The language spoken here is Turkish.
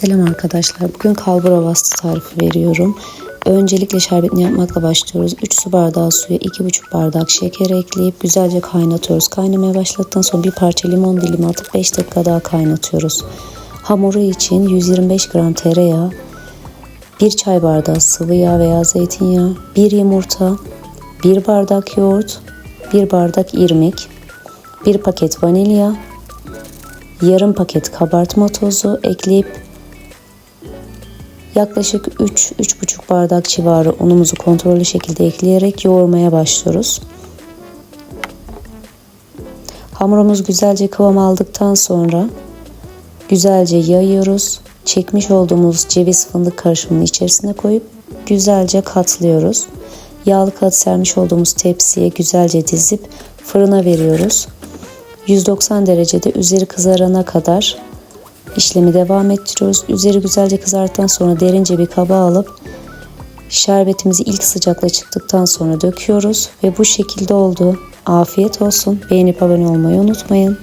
Selam arkadaşlar. Bugün kalbura bastı tarifi veriyorum. Öncelikle şerbetini yapmakla başlıyoruz. 3 su bardağı suya 2,5 bardak şeker ekleyip güzelce kaynatıyoruz. Kaynamaya başladıktan sonra bir parça limon dilimi atıp 5 dakika daha kaynatıyoruz. Hamuru için 125 gram tereyağı, 1 çay bardağı sıvı yağ veya zeytinyağı, 1 yumurta, 1 bardak yoğurt, 1 bardak irmik, 1 paket vanilya, yarım paket kabartma tozu ekleyip yaklaşık 3-3,5 bardak civarı unumuzu kontrollü şekilde ekleyerek yoğurmaya başlıyoruz. Hamurumuz güzelce kıvam aldıktan sonra güzelce yayıyoruz. Çekmiş olduğumuz ceviz fındık karışımının içerisine koyup güzelce katlıyoruz. Yağlı kağıt sermiş olduğumuz tepsiye güzelce dizip fırına veriyoruz. 190 derecede üzeri kızarana kadar işlemi devam ettiriyoruz. Üzeri güzelce kızarttıktan sonra derince bir kaba alıp şerbetimizi ilk sıcakla çıktıktan sonra döküyoruz ve bu şekilde oldu. Afiyet olsun. Beğenip abone olmayı unutmayın.